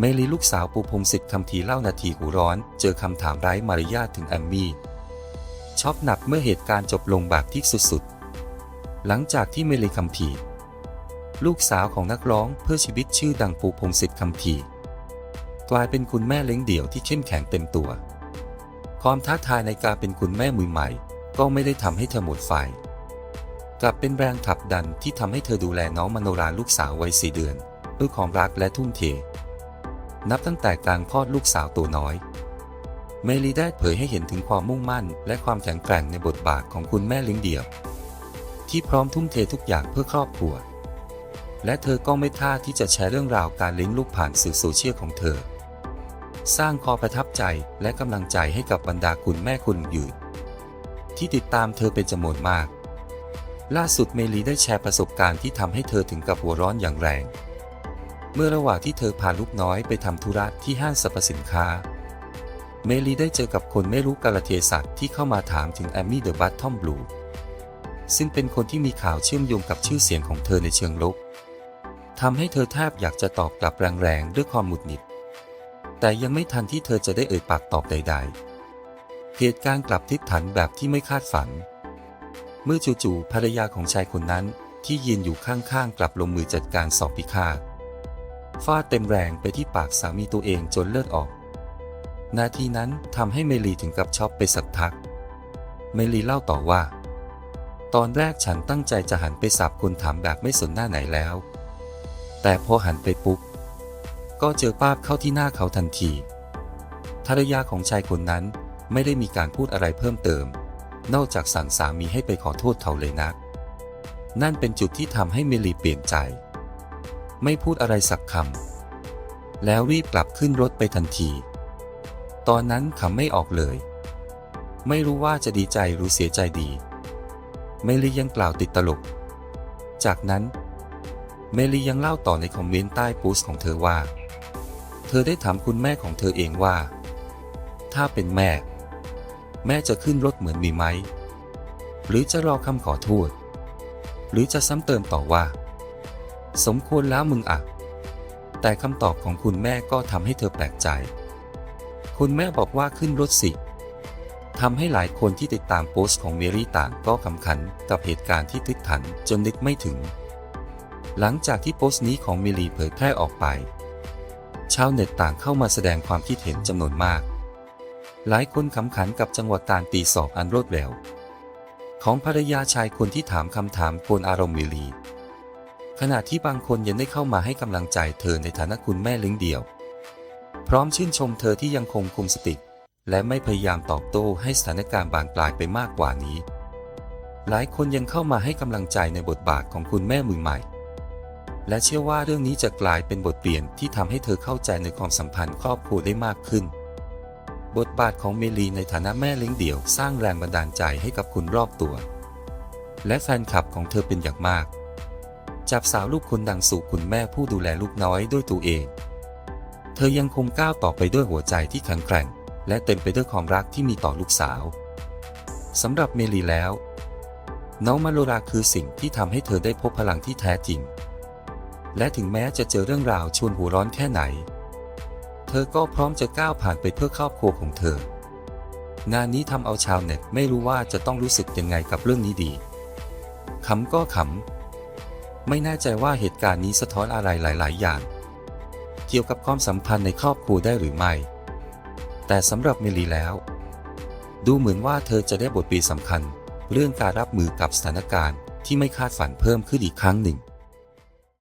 เมลีลูกสาวปูพงศิษฐ์คำทีเล่านาทีหูร้อน เจอคำถามไร้มารยาทถึงแอมมี่ช็อกหนักเมื่อเหตุการณ์จบลงแบบที่สุดๆ หลังจากที่เมลีคำพีลูกสาวของนักร้องเพื่อชีวิตชื่อดังปูพงศิษฐ์คำพีกลายเป็นคุณแม่เลี้ยงเดี่ยวที่เข้มแข็งเต็มตัว ความท้าทายในการเป็นคุณแม่มือใหม่ ก็ไม่ได้ทำให้เธอหมดไฟกลับเป็นแรงผลักดันที่ทำให้เธอดูแลน้องมโนราลูกสาววัยสี่เดือนด้วยความรักและทุ่มเท นับตั้งแต่กลางคลอดลูกสาวตัวน้อย เมลีได้เผยให้เห็นถึงความมุ่งมั่น และความแข็งแกร่งในบทบาทของคุณแม่เลี้ยงเดี่ยว ที่พร้อมทุ่มเททุกอย่างเพื่อครอบครัว และเธอก็ไม่ท่าที่จะแชร์เรื่องราวการเลี้ยงลูกผ่านสื่อโซเชียลของเธอ สร้างความประทับใจและกำลังใจให้กับบรรดาคุณแม่คุณยืนที่ติดตามเธอเป็นจำนวนมาก ล่าสุดเมลีได้แชร์ประสบการณ์ที่ทำให้เธอถึงกับหัวร้อนอย่างแรง เมื่อระหว่างที่เธอพาลูกน้อยไปทำธุระที่ห้างสรรพสินค้า เมลีได้เจอกับคนไม่รู้กาลเทศะที่เข้ามาถามถึงแอมมี่เดอะบัตทอมบลูซึ่งเป็นคนที่มีข่าวเชื่อมโยงกับชื่อเสียงของเธอในเชิงลบทำให้เธอแทบอยากจะตอบกลับแรงๆด้วยความหงุดหงิด แต่ยังไม่ทันที่เธอจะได้เอ่ยปากตอบใด ๆ เหตุการณ์กลับทิศถันแบบที่ไม่คาดฝัน เมื่อจู่ๆภรรยาของชายคนนั้นที่ยืนอยู่ข้างๆกลับลงมือจัดการสอบพิฆาต ฟาดเต็มแรงไปที่ปากสามีตัวเองจนเลือดออก นาทีนั้นทำให้เมลีถึงกับช็อกไปสักพัก เมลีเล่าต่อว่า ตอนแรกฉันตั้งใจจะหันไปสับคนถามแบบไม่สนหน้าไหนแล้ว แต่พอหันไปปุ๊บก็เจอป้าบเข้าที่หน้าเขาทันทีภรรยาของชายคนนั้นไม่ได้มีการพูดอะไรเพิ่มเติม นอกจากสั่งสามีให้ไปขอโทษเขาเลยนัก นั่นเป็นจุดที่ทำให้เมลีเปลี่ยนใจ ไม่พูดอะไรสักคำ แล้วรีบกลับขึ้นรถไปทันที ตอนนั้นขำไม่ออกเลย ไม่รู้ว่าจะดีใจหรือเสียใจดี เมลียังกล่าวติดตลก จากนั้น เมลียังเล่าต่อในคอมเมนต์ใต้โพสต์ของเธอว่า เธอได้ถามคุณแม่ของเธอเองว่า ถ้าเป็นแม่ แม่จะขึ้นรถเหมือนมีไหม หรือจะรอคำขอโทษ หรือจะซ้ำเติมต่อว่า สมควรแล้วมึงอะแต่คำตอบของคุณแม่ก็ทำให้เธอแปลกใจ คุณแม่บอกว่าขึ้นรถสิทำให้หลายคนที่ติดตามโพสต์ของเมรี่ต่างก็ขำขันกับเหตุการณ์ที่ทึกถันจนนึกไม่ถึง หลังจากที่โพสต์นี้ของเมลีเผยแพร่ออกไป ชาวเน็ตต่างเข้ามาแสดงความคิดเห็นจำนวนมาก หลายคนขำขันกับจังหวะการตีสอบอันรวดเร็ว ของภรรยาชายคนที่ถามคำถามกวนอารมณ์เมลี ขณะที่บางคนยังได้เข้ามาให้กำลังใจเธอในฐานะคุณแม่เลี้ยงเดี่ยว พร้อมชื่นชมเธอที่ยังคงคุมสติ และไม่พยายามตอบโต้ให้สถานการณ์บานปลายไปมากกว่านี้ หลายคนยังเข้ามาให้กำลังใจในบทบาทของคุณแม่มือใหม่ และเชื่อว่าเรื่องนี้จะกลายเป็นบทเรียนที่ทำให้เธอเข้าใจในความสัมพันธ์ครอบครัวได้มากขึ้น บทบาทของเมลีในฐานะแม่เลี้ยงเดี่ยว สร้างแรงบันดาลใจให้กับคุณรอบตัว และแฟนคลับของเธอเป็นอย่างมาก จับสาวลูกคนดังสู่คุณแม่ผู้ดูแลลูกน้อยด้วยตัวเอง เธอยังคงก้าวต่อไปด้วยหัวใจที่แข็งแกร่ง และเต็มไปด้วยความรักที่มีต่อลูกสาวสำหรับเมลีแล้ว น้องมาโลราคือสิ่งที่ทำให้เธอได้พบพลังที่แท้จริง และถึงแม้จะเจอเรื่องราวชวนหัวร้อนแค่ไหน เธอก็พร้อมจะก้าวผ่านไปเพื่อครอบครัวของเธอ งานนี้ทำเอาชาวเน็ตไม่รู้ว่าจะต้องรู้สึกยังไงกับเรื่องนี้ดีขำก็ขำ ไม่แน่ใจว่าเหตุการณ์นี้สะท้อนอะไรหลาย ๆ อย่าง เกี่ยวกับความสัมพันธ์ในครอบครัวได้หรือไม่ แต่สำหรับเมลีแล้ว ดูเหมือนว่าเธอจะได้บทเรียนสำคัญ เรื่องการรับมือกับสถานการณ์ที่ไม่คาดฝันเพิ่มขึ้นอีกครั้งหนึ่ง